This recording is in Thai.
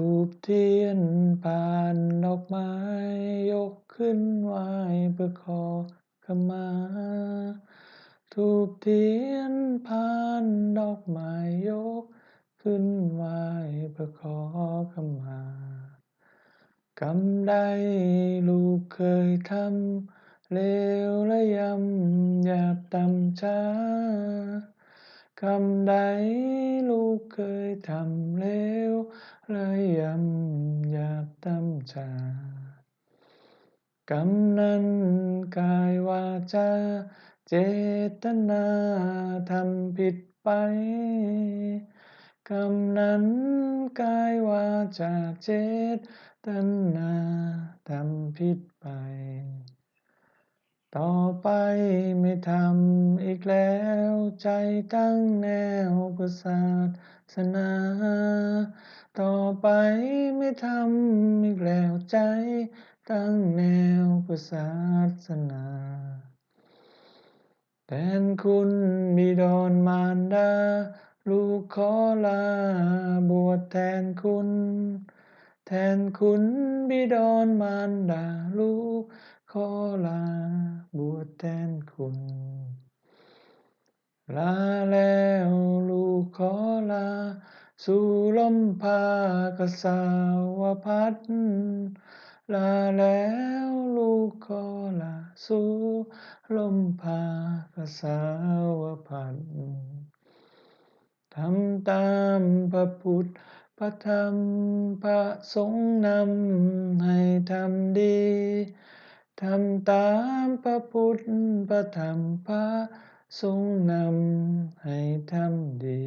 ธูปเทียนพานดอกไม้ยก ขึ้นไหว้เพื่อขอขมาธูปเทียนพานดอกไม้ยกขึ้นไหว้เพื่อขอขมากรรมใดลูกเคยทำเลวและยำหยาบต่ำช้ากรรมใดลูกเคยทำเลว ละยำหยาบตำช้ากรรมนั้นกายวาจาเจตนาทำผิดไปกรรมนั้นกายวาจาเจตนาทำผิดไป ต่อไปไม่ทำอีกแล้ว ใจตั้งแนวเพื่อศาสนา ต่อไปไม่ทำอีกแล้วใจตั้งแนวเพื่อศาสนาแทนคุณบิดรมารดา ลูกขอลา บวชแทนคุณ แทนคุณบิดรมารดา ลูก อลาบวชแทนคุณ ลาแล้วลูกขอลา สู่ลมพากสาวพัดลาแล้วลูกขอลา สู่ลมพากสาวพัดทำตามพระพุทธพระธรรมพระสงฆ์นำให้ทำดี ทำตามพระพุทธพระธรรมพระสงฆ์นำให้ทำดี